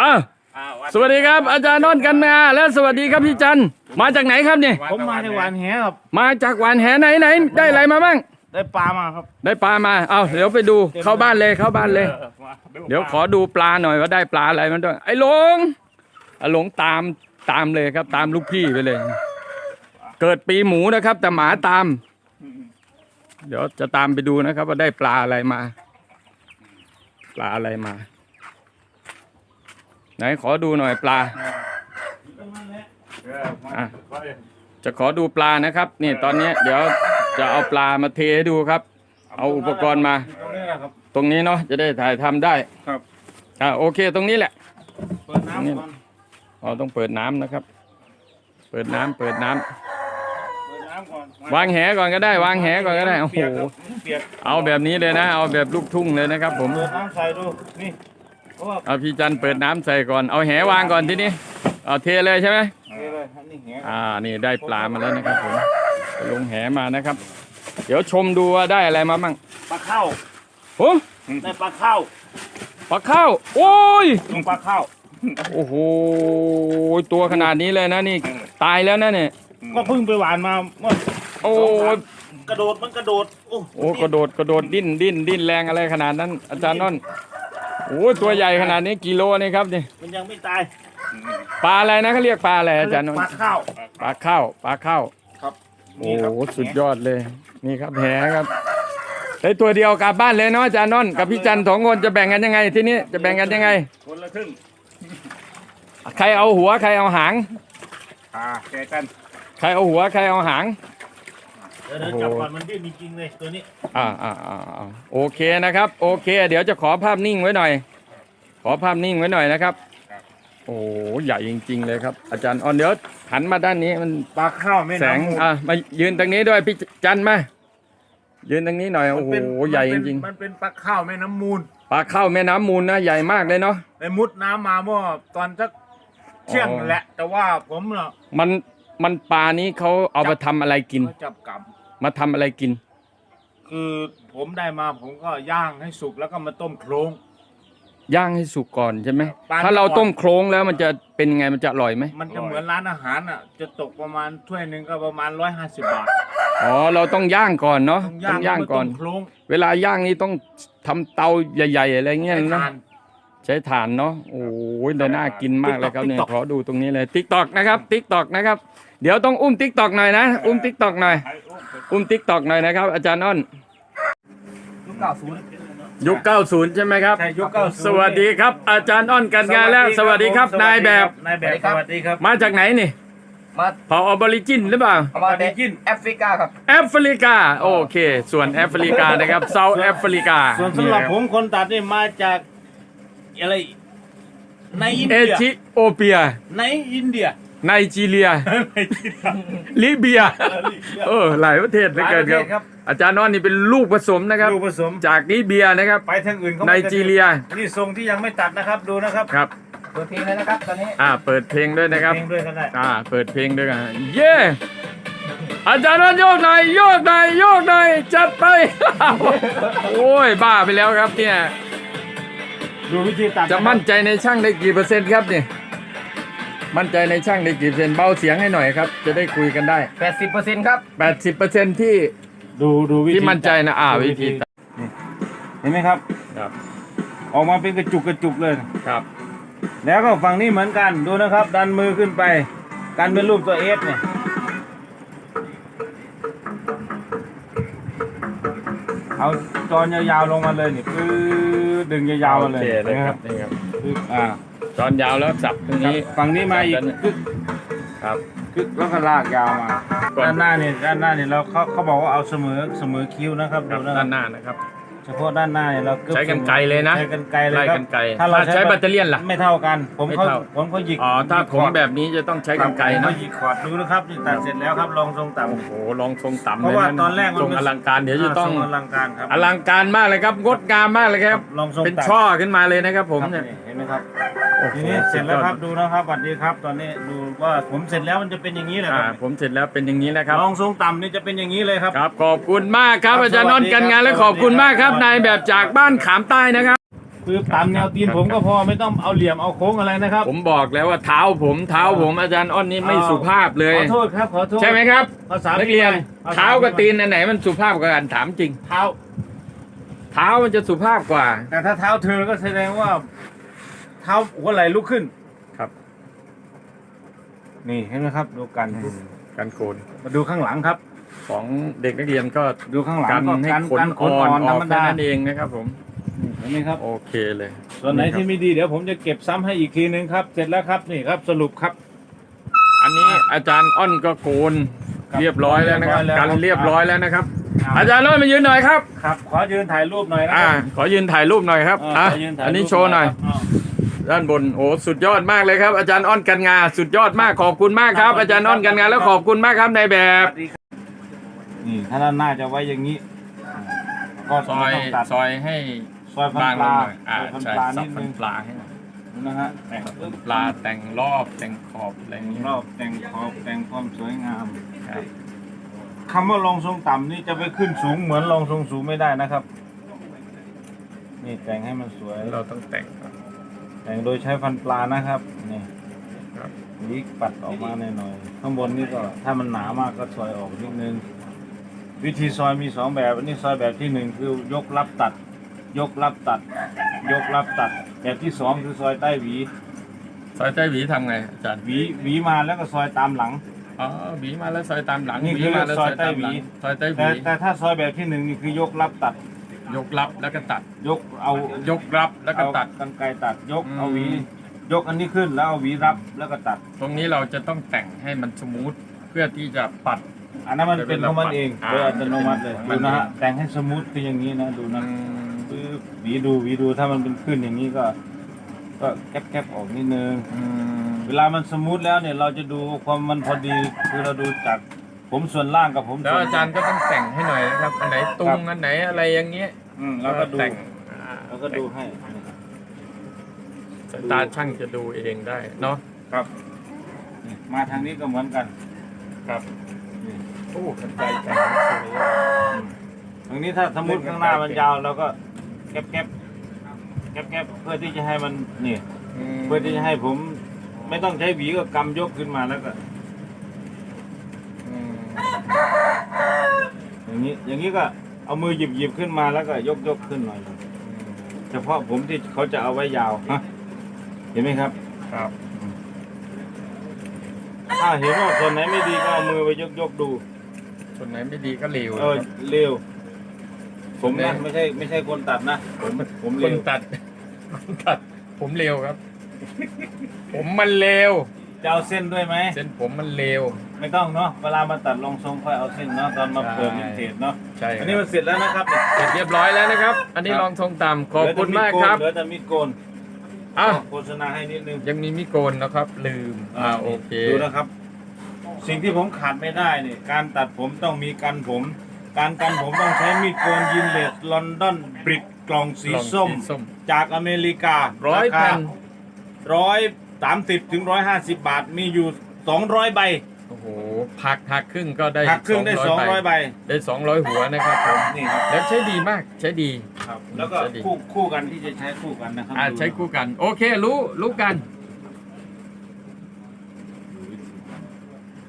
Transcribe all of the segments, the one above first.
อะอ่าวัดสวัสดีครับอาจารย์นนท์กันมาและสวัสดีครับพี่จันทร์มาจากไหนครับเนี่ยผมมาในวันแหครับ มาจากหวานแหไหนไหนได้อะไรมาบ้างได้ปลามาครับ ได้ปลามาเอาเดี๋ยวไปดูเข้าบ้านเลยเข้าบ้านเลยออมาเดี๋ยวขอดูปลาหน่อยว่าได้ปลาอะไรมันด้วยไอ้หลงไอ้หลงตามตามเลยครับ ตามลูกพี่ไปเลย เกิดปีหมูนะครับ แต่หมาตาม เดี๋ยวจะตามไปดูนะครับ ว่าได้ปลาอะไรมา ปลาอะไรมา ไหนขอดูหน่อยปลาเออมาอะไปจะขอดูปลานะครับนี่ตอนนี้เดี๋ยวจะเอาปลามาเทให้ดูครับ เอาอุปกรณ์มา ตรงนี้แหละครับตรงนี้เนาะจะได้ถ่ายทำได้ครับอ่าโอเคตรงนี้แหละเปิดน้ำก่อนเราต้องเปิดน้ำนะครับ เปิดน้ำเปิดน้ำเปิดน้ำก่อนวางแหก่อนก็ได้ วางแหก่อนก็ได้โอ้โหเปียกครับเปียกเอาแบบนี้เลยนะ เอาแบบลูกทุ่งเลยนะครับ ผมเปิดน้ำใส่ดูนี่ เพราะว่าเอาพี่จันเปิดน้ำใส่ก่อน เอาแหวางก่อนทีนี้ เอาเทเลยใช่ไหมนี่เลยอันนี้แหอ่า นี่ได้ปลามาแล้วนะครับผมไปลงแหมานะครับ เดี๋ยวชมดูว่าได้อะไรมาบ้างปลาเข้าโอ้ได้ปลาเข้าปลาข้าวโอ้ย ลงปลาเข้าโอ้โห ตัวขนาดนี้เลยนะนี่ ตายแล้วนะเนี่ย ก็เพิ่งไปหวานมาเมื่อโอ้สงสามยกระโดดมันกระโดด โอ้โอ้กระโดดกระโดดดิ้นดิ้นดิ้นแรงอะไรขนาดนั้น อาจารย์น้อน โอ้ตัวใหญ่ขนาดนี้กิโลนี่ครับนี่มันยังไม่ตายปลาอะไรนะเขาเรียกปลาอะไรอาจารย์น้อนปลาเข้าปลาข้าวปลาข้าวครับโอ้นี่ครับโหสุดยอดเลย นี่ครับแหครับได้ตัวเดียวกลับบ้านเลยเนาะอาจารย์น้อนกับพี่จันทร์สองคนจะแบ่งกันยังไงที่นี้จะแบ่งกันยังไง คนละครึ่งใครเอาหัวใครเอาหาง อ่าแกะกัน ใครเอาหัวใครเอาหาง เดี๋ยวเดี๋ยวจับก่อนมันดิ้นจริงๆเลยตัวนี้อ่าอ่าอ่าอ่าโอเคนะครับ โอเค เดี๋ยวจะขอภาพนิ่งไว้หน่อย ขอภาพนิ่งไว้หน่อยนะครับ โอ้โหใหญ่จริง ๆ เลยครับ อาจารย์อ่อนเดี๋ยวหันมาด้านนี้มันปลาข้าวไม่แสงน้ำอะมายืนตรงนี้ด้วยพี่จันมายืนตรงนี้หน่อยมัโอ้นโหเป็นใหญ่จมันเป็นริงมันเป็นปลาข้าวแม่น้ำมูลๆปลาเข้าแม่น้ำมูลนะใหญ่มากเลยเนาะ ไปมุดน้ำมาเมื่อตอนสักเที่ยงอ๋อ แหละ แต่ว่าผมเนาะมันมันปลานี้เขาเอามาทำอะไรกิน เขาจับกลับ มาทำอะไรกิน คือผมได้มาผมก็ย่างให้สุกแล้วก็มาต้มโครง ย่างให้สุกก่อนใช่ไหมปลาถ้าเราก่อน ต้มโครงแล้วมันจะเป็นยังไงมันจะอร่อยไหมมันจะเหมือนร้านอาหารอะ จะตกประมาณถ้วยหนึ่งก็ประมาณร้อยห้าสิบบาทอ๋อเราต้องย่างก่อนเนาะต้องต้องย่าย่างงแล้วก่อนต้มโครงเวลาย่างนี่ต้องทำเตาใหญ่ ๆ อะไรเงี้ยให้นะ ทาน ใช้ถ่านเนาะโอ้ยแต่น่ากินมากเลยครับเนี่ย TikTok ขอดูตรงนี้เลยติ๊กตอกนะครับติ๊กตอกนะครับ เดี๋ยวต้องอุ้มติ๊กตอกหน่อยนะ อุ้มติ๊กตอกหน่อย อุ้มติ๊กตอกหน่อยนะครับ อาจารย์อ้อนยุคเก้าศูนย์ยุค 90 ใช่ไหมครับ ใช่ยุคเก้าศูนย์สวัสดีครับ อาจารย์อ้อนกันงานแล้ว สวัสดีครับนายแบบ นายแบบสวัสดีครับ มาจากไหนนี่มาเผ่าออบอริจินหรือเปล่าเอามาเด็กแอฟริกาครับแอฟริกาโอเค ส่วนแอฟริกานะครับเซาท์แอฟริกา ส่วนสำหรับผมคนตัดนี่มาจากอะไรในอินเอเดียธิโอเปีย ในอินเดีย ไนจีเรีย ลิเบีย เออ หลายประเทศเหลือเกินหลายประเทศคครัรับ บ อาจารย์น้อนนี่เป็นลูกผสมนะครับลูกผสมจากลิเบียนะครับ ไปทางอื่นเขาไนจีเรีย นี่ทรงที่ยังไม่ตัดนะครับดูนะครับครับ เปิดเพลงเลยนะครับตอนนี้อ่า เปิดเพลงด้วยนะครับ เพลงด้วยก็ได้อ่า เปิดเพลงด้วยกัน เย้อาจารย์น้อนโยกหน่อยโยกหน่อยโยกหน่อยจัดไป โอ้ย บ้าไปแล้วครับเนี่ย ดูวิธีตัดจะมั่นใจในช่างได้กี่เปอร์เซ็นต์ครับเนี่ย มั่นใจในช่างได้กี่เปอร์เซ็นต์เบาเสียงให้หน่อยครับ จะได้คุยกันได้ 80%ครับ 80เปอร์เซ็นต์ที่ดูดูวิธีที่มั่นใจนะอ่าดูวิธีตัดเห็นไหมครับ ครับออกมาเป็นกระจุกกระจุกเลย ครับ แล้วก็ฝั่งนี้เหมือนกันดูนะครับ ดันมือขึ้นไปกันเป็นรูปตัวเอสเนี่ยเอาจอนยาวๆลงมาเลยนี่ปื้อดึงยาวๆมาเลยโอเคเลยครับนะนี่ครับปึ๊บอ่า จอนยาวแล้วสับตรงนี้ฝั่งนี้มาอีกครับกึกครับกึกแล้วก็ลากยาวมาก่อนด้านหน้าเนี่ยด้านหน้าเนี่ยเราเขาเขาบอกว่าเอาเสมอเสมอคิ้วนะครับครับดูนะคด้ารับนหน้านะครับ เฉพาะด้านหน้าเนี่ยเรากึ๊บใช้กรรไกรเลยนะใช้กันไกลเลยไล่ครับกันไกลถ้าเราถ้าใช้แบตเตอรี่ล่ะไม่เท่ากัน ผมไม่เขาเท่าผมเขาหยิกอ๋อถ้าหยิกผมคอร์ดแบบนี้จะต้องใช้กรรไกรผมเนาะเขาหยิกคอร์ดดูนะครับนี่ตัดเสร็จแล้วครับลองทรงต่ำโอ้โหลองทรงต่ำเพราะว่าลยตอนแรกมันทรงอลังการเดี๋ยวจะต้องทรงอลังการครับอลังการมากเลยครับงดงามมากเลยครับลองทรงเป็นต่ำช่อขึ้นมาเลยนะครับผมครับเนี่ยนี่เห็นไหมครับโอ้โห ทีนี้เสร็จแล้วครับดูนะครับสวัสดีครับ ตอนนี้ดูว่าผมเสร็จแล้วมันจะเป็นอย่างนี้แหละคอ่ารับผมเสร็จแล้วเป็นอย่างนี้นะครับลองทรงต่ำนี่จะเป็นอย่างนี้เลยครับ ครับขอบคุณมากครับครับอาจารย์นนท์กันงานและสวัสดีขอบคุณมากครับครับ นายแบบจากบ้านขามใต้นะครับ คือตามแนวตีนผมก็พอไม่ต้องเอาเหลี่ยมเอาโค้งอะไรนะครับ ผมบอกแล้วว่าเท้าผมเท้าผมอาจารย์อ้อนนี่ไม่เอาสุภาพเลย ขอโทษครับขอโทษใช่ไหมครับภาษานักเรียนภษเท้ากับตีนอันไหนมันสุภาพกว่ากันถามจริง เท้า เท้ามันจะสุภาพกว่า แต่ถ้าเท้าเธอก็แสดงว่าเท้าหัวไหล่ลุกขึ้นครับ นี่เห็นไหมครับ ดูกันการโกนมาดูข้างหลังครับ ของเด็กนักเรียนก็ดูข้างหลังกันก็ให้การขนการขอ่นออ่อนนธอรอกรมแค่ดานั้นเองนะครับผมเห็นไหมครับ โอเคเลยส่วนไหนครับที่ไม่ดีเดี๋ยวผมจะเก็บซ้ำให้อีกทีนึงครับ เสร็จแล้วครับนี่ครับสรุปครับ อันนี้อาจารย์อ้อนก็โกนครับเรียบร้อยแล้วนะครับเรียบร้อยแล้ว กันเรียบร้อยแล้วนะครับครับอาจารย์อ้อนมายืนหน่อยครับ ครับ ขอยืนถ่ายรูปหน่อยนะอ่า ครับขอยืนถ่ายรูปหน่อยครับเอออะขยืถ่ายอันนี้รูปโชว์หน่อย ครับ ด้านบนโอ้สุดยอดมากเลยครับ อาจารย์อ้อนกันงา สุดยอดมากขอบคุณมากครับ อาจารย์อ้อนกันงาแล้วขอบคุณมากครับในแบสบวัสดีครับนี่ถ้าด้านหน้าจะไว้อย่างนี้ ก็ซอยไม่ต้องตัดซอยให้ซอยฟันบางปลงลาหน่อยอ่าซอยฟันใช่ปลาสันิบดฟันึนงปลาให้หน่อยนะฮะแต่งฟันปลาแต่งรอบแต่งขอบอะไรอย่างนี้รอบแต่งขอบแต่งความสวยงามครับคำว่าลองทรงต่ำนี่จะไปขึ้นสูงเหมือนลองทรงสูงไม่ได้นะครับ นี่แต่งให้มันสวย เราต้องแต่งก่อน แต่งโดยใช้ฟันปลานะครับนี่ครับวิกปัดออกมาหน่อยๆข้างบนนี่ก็ถ้ามันหนามากก็ซอยออกนิดนึง วิธีซอยมีสองแบบอันนี้ซอยแบบที่หนึ่งคือยกรับตัด ยกรับตัด ยกรับตัด แบบที่สองคือซอยใต้หวี ซอยใต้หวีทำไงอาจารย์หวีหวีมาแล้วก็ซอยตามหลัง อ๋อหวีมาแล้วซอยตามหลังนี่หวีคือมาแล้วซซออยยใต้ตามหลังหวีซอยใต้หแต่วีแต่ถ้าซอยแบบที่หนึ่งนี่คือยกรับตัด ยกรับแล้วก็ตัด ยกเอายกรับแล้วก็เอาตัด กันไกรตัดยกอืม เอาหวียกอันนี้ขึ้นแล้วเอาหวีรับแล้วก็ตัด ตรงนี้เราจะต้องแต่งให้มันสมูทเพื่อที่จะปัด อันนั้นมันเป็นของมันเองอ่าโดยอัตโนมัติเลยมัดูนนะฮะแต่งให้สมูทคืออย่างนี้นะดูอืนะมปึ๊บหวีดูหวีดูถ้ามันเป็นขึ้นอย่างนี้ก็ ก็แคบๆออกนิดนึง อืม เวลามันสมูทแล้วเนี่ยเราจะดูความมันพอดีคือเราดูจาก ผมส่วนล่างกับผมแล้วส่วนอาจารย์ก็ต้องแต่งให้หน่อยนะครับ อันไหนตุครังบอันไหนอะไรอย่างเงี้ยอืมแล้วก็ดูแต่งอ่าแล้วก็ดูให้สายตาช่างจะดูเองได้เนาะครับนี่มาทางนี้ก็เหมือนกันครับนี่โอ้กันใจแต่งสวยตรงนี้ถ้าสมมติข้างหน้ามันยาวเราก็แคบแคบแคบแคบเพื่อที่จะให้มันนี่มเพื่อที่จะให้ผมไม่ต้องใช้หวีก็กำยกขึ้นมาแล้วก็อืม อย่างนี้อย่างนี้ก็เอามือหยิบหยิบขึ้นมาแล้วก็ยกยกขึ้นหน่อยเฉพาะผมที่เขาจะเอาไว้ยาวฮะเห็นไหมครับ ครับถ้าเห็นว่าส่วนไหนไม่ดีก็เอามือไปยกยกดูส่วนไหนไม่ดีก็เหลวเออเร็วผมนะเนี่ยไม่ใช่ไม่ใช่คนตัดนะผมผมคเร็นวตัดคนตัด ผมเร็วครับ ผมมันเร็วจะเอาเส้นด้วยไหมเส้นผมมันเร็ว ไม่ต้องเนาะเวลามาตัดลงทรงค่อยเอาเส้นเนาะตอนมาเปิดใช่วินเทจเนาะใช่คอัรันบนี้มันเสร็จแล้วนะครับเนี่ย เสร็จเรียบร้อยแล้วนะครับ อันนี้ครับ ลองทรงต่ำขอบคุณมากครับเหลือแต่มีดโกนอะโฆษณาให้นิดนึงยังมีมิโกนนะครับ ลืมอ่าโอเคดูนะครับ สิ่งที่ผมขาดไม่ได้เนี่ยการตัดผมต้องมีกันผม การกันผมต้องใช้มีดโกนยินเลสลอนดอนบริดกล่องสีกล่องส้มส้มจากอเมริการร้อยพัน ร้อยสามสิบถึงร้อยห้าสิบบาทมีอยู่สองร้อยใบ โอ้โหหักหักครึ่งก็ได้หักครึ่งได้สองร้อยใบได้สองร้อยหัวนะครับผมนี่ครับแล้วใช้ดีมากใช้ดีครับ แล้วก็จะดีคู่คู่กันที่จะใช้คู่กันนะครับอ่าดูใช้คู่กัน โอเครู้รู้กัน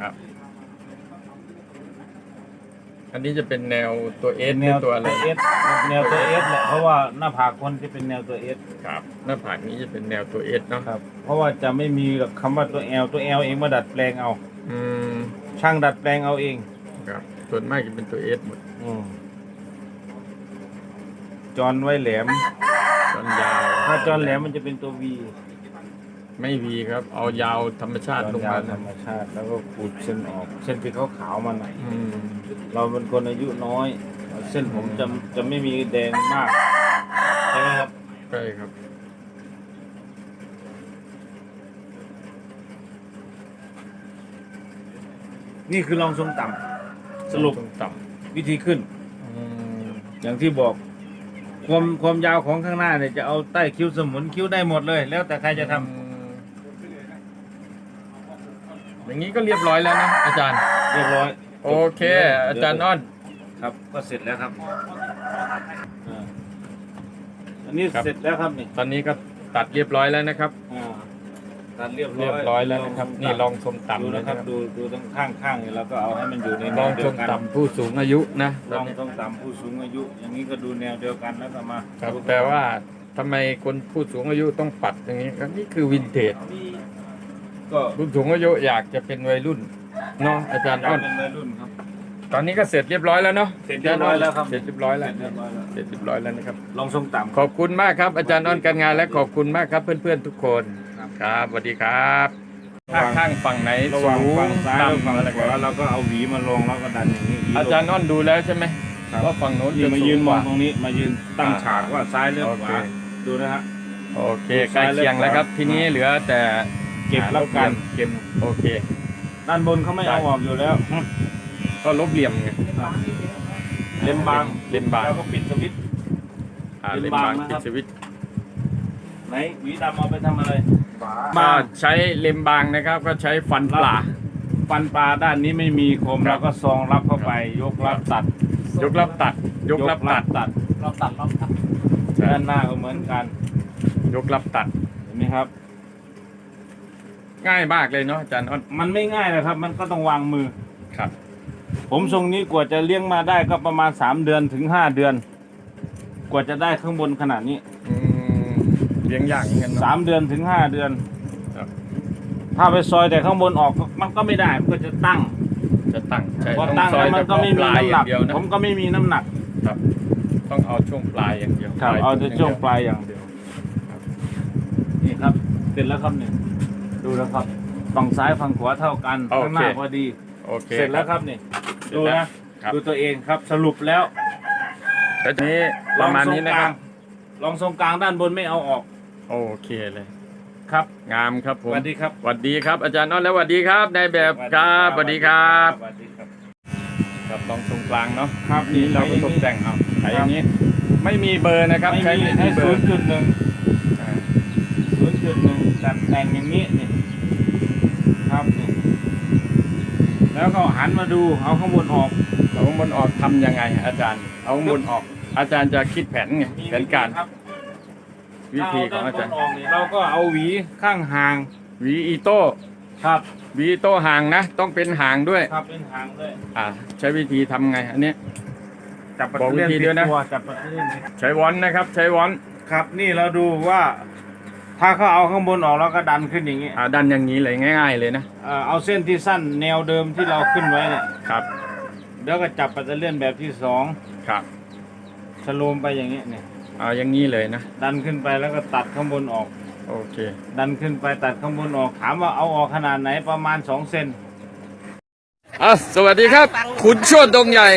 ครับ อันนี้จะเป็นแนวตัวเอสแนวตัวอะไรเอสแนวตัวเอสแหละเพราะว่าหน้าผากคนจะเป็นแนวตัวเอสครับ หน้าผากนี้จะเป็นแนวตัวเอสเนาะครับเพราะว่าจะไม่มีหรอกคำว่าตัวแอลตัวแอลเองมาดัดแปลงเอา อืมช่างดัดแปลงเอาเองครับส่วนมากจะเป็นตัวเอสหมดอืมจอนไว้แหลม จอนยาวถ้าจอนแหลมมันจะเป็นตัววีไม่วีครับ เอายาวธรรมชาติลงมาธนะรรมชาติ แล้วก็ขูดเส้นออก เส้นที่ขาวๆมาหน่อยอืมเราเป็นคนอายุน้อย เส้นผมจะจะไม่มีแดงมากใช่ไหมครับใช่ครับ นี่คือลองทรงต่ำสรุปตรงต่วิธีขึ้นำอืมอย่างที่บอก ความความยาวของข้างหน้าเนี่ยจะเอาใต้คิ้วสมุนคิ้วได้หมดเลย แล้วแต่ใครจะทำอืมอย่างนี้ก็เรียบร้อยแล้วนะอาจารย์ เรียบร้อยโอเค อาจารย์อ้อนครับ ก็เสร็จแล้วครับอ่าอันนี้ครับเสร็จแล้วครับนี่ตอนนี้ก็ตัดเรียบร้อยแล้วนะครับ อ่า ตัดเรียบร้อยเรียบร้อยแล้วนะครับ นี่ลองชมดูต่ำเลยนะนะคครัรับบดูดูทั้งข้างข้างๆนี่แล้วก็เอาให้มันอยู่ในลแนอวงเดีชยวมกันต่ำผู้สูงอายุนะลองต้องตามผู้สูงอายุ อย่างนี้ก็ดูแนวเดียวกันแล้วก็มาครับแต่ว่าทำไมคนผู้สูงอายุต้องปัดอย่างนี้ครับนี่คือวินเทจก็ผู้สูงอายุอยากจะเป็นวัยรุ่นเนาะอาจารย์อ้อนเป็นวัยรุ่นครับ ตอนนี้ก็เสร็จเรียบร้อยแล้วเนาะเสร็จเรียบร้อยแล้วครับ เสร็จเรียบร้อยแล้วเรียบร้อยแล้วเสร็จเรียบร้อยแล้วนะครับ ลองทรงต่ำ ขอบคุณมากครับอาจารย์อ้อนการงานและขอบคุณมากครับเพื่อนๆทุกคน ครับครับสวัสดีครับข้างข้างฝั่งไหนระหว่างสูงฝั่งซ้ายและฝั่งอะไรขวาเราก็เอาหวีมาลงแล้วก็ดันอย่างนี้หวีลงอาจารย์อ้อนดูแล้วใช่ไหมครับว่าฝั่งโน้นนี่จะมาสูยืนงมกองว่า ตรงนี้มายืนตั้งอ่าฉากว่าซ้ายหรือโอขเค วาดูนะฮะ โอเคใกล้เคียงแล้วครับ ทีนี้เหลือแต่เก็บแล้วกันเก็บโอเค ด้านบนเขาไม่เอาออกอยู่แล้วก็ลบเหลี่ยมไงเล่มบางเล่มบางแล้วก็ปิดสวิตช์ อ่าเล่เล่มมบางบางนะคปิรัดบสวิตช์ ไหนหวีดำเอาไปทำอะไรก็ใช้เล่มบางนะครับ ก็ใช้ฟันปลาฟันปลาด้านนี้ไม่มีคมครับแล้วก็ซองรับเข้าไป ยกรับตัด ยกรับตัด ยกรับตัดตัดเราตัดเราตัดด้านหน้าก็เหมือนกัน ยกรับตัดเห็นไหมครับ ง่ายมากเลยเนาะอาจารย์อ้อนมันไม่ง่ายนะครับ มันก็ต้องวางมือครับ ผมทรงนี้กว่าจะเลี้ยงมาได้ก็ประมาณสามเดือนถึงห้าเดือน กว่าจะได้ข้างบนขนาดนี้อืม เลี้ยงยากเหมือนกันสาเนาะมเดือนถึงห้าเดือน ครับ ถ้าไปซอยแต่ข้างบนออกก็มันก็ไม่ได้ มันก็จะตั้ง จะตั้งใช่พอต้องตั้งซอแล้ยวมันก็ไม่มีปลายน้ำอหนัย่ากงเดียวนะผมก็ไม่มีน้ำหนักครับ ต้องเอาช่วงปลายอย่างเดียวครับปลยเอาแต่ย่งดียช่วงปลายอย่างเดียวนี่ครับ เสร็จแล้วครับเนี่ยดูแล้วครับฝั่งซ้ายฝั่งขวาเท่ากันข้างหน้าพอดี โอเค เสร็จแล้วครับนี่ดูนะ ครับ ดูตัวเองครับสรุปแล้วแล้วทีนี้ประมาณนี้นะครับ ลองทรงกลางด้านบนไม่เอาออก โอเคเลย ครับ งามครับผสมวัสดีครับสวัสดีครับ อาจารย์น้อนแล้วสวัสดีครับนายแบบครับสวัสดีครับสวัสดีครับครับลองตรงกลางเนาะครับนี่เราก็ตกแต่งเอาใช้อย่างนี้ ไม่มีเบอร์นะครับไม่ใช้มีไม่ให้มีเบอศูนร์ย์จุดหนึ่งอ่าศูนย์จุดหนึ่งตัดแต่งอย่างนี้นี่ครับนี่แล้วก็หันมาดูเอาข้างบนออกเอาข้างบนออกทำยังไง อาจารย์ เอาข้างบนออก อาจารย์จะคิดแผนไงมีแผนการครับ วิธีของอาจารย์ถ้เด้นบนออกนี่เราก็เอาหวีข้างห่างวีอีโต้ครับวีอีโต้ห่างนะต้องเป็นห่างด้วย ครับเป็นห่างเลยอ่า ใช้วิธีทำไงอันนี้จับปัตบอกเตอร์วิเลียนธีด้วยนะติตัวจับปัตเตอร์เลียนติดใช้วอนนะครับ ใช้วอนครับ นี่เราดูว่า ถ้าเขาเอาข้างบนออกแล้วก็ดันขึ้นอย่างนี้อ่าดันอย่างนี้เลยง่าย ๆ เลยนะเอ่อเอาเส้นที่สั้นแนวเดิมที่เราขึ้นไว้เนี่ยครับแล้วก็จับปัตเตอร์เลียนแบบที่สองครับสโลมไปอย่างนี้เนี่ย เอาอย่างนี้เลยนะ ดันขึ้นไปแล้วก็ตัดข้างบนออก โอเค ดันขึ้นไปตัดข้างบนออก ถามว่าเอาออกขนาดไหนประมาณสองเซนอะสวัสดีครับ คุณโชดดงใหญ่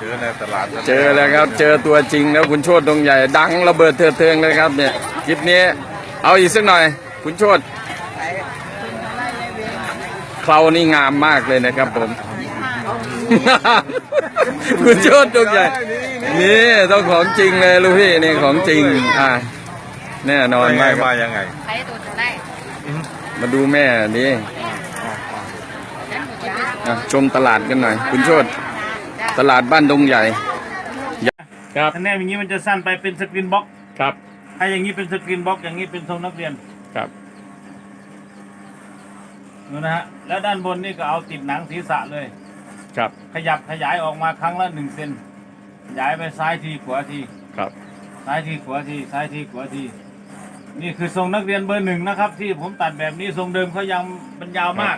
เจอในตลาดเจอแล้วครับ เจอตัวจริงแล้วคุณโชดดงใหญ่ ดังระเบิดเถื่อนเทิงเลยครับเนี่ยคลิปนี้ เอาอีกสักหน่อย คุณโชดเครานี่งามมากเลยนะครับผม คุณโชดดงใหญ่ นี่ต้องของจริงเลยลูกพี่นี่ของจริง อ่าแน่นอนมากครับมายังไงใช้ตัวจะได้ มาดูแม่นี่อะชมตลาดกันหน่อย คุณโชดตลาดบ้านดงใหญ่ครับถ้าแนบอย่างนี้มันจะสั้นไปเป็นสกรีนบ็อกซ์ครับถ้าอย่างนี้เป็นสกรีนบ็อกซ์อย่างนี้เป็นทรงนักเรียนครับดูนะฮะแล้วด้านบนนี่ก็เอาติดหนังศีรษะเลย ครับขยับขยายออกมาครั้งละหนึ่งเซนขยายไปซ้ายทีขวาที ครับซ้ายทีขวาทีซ้ายทีขวาที นี่คือทรงนักเรียนเบอร์หนึ่งนะครับ ที่ผมตัดแบบนี้ทรงเดิมเขายังมันยาวมาก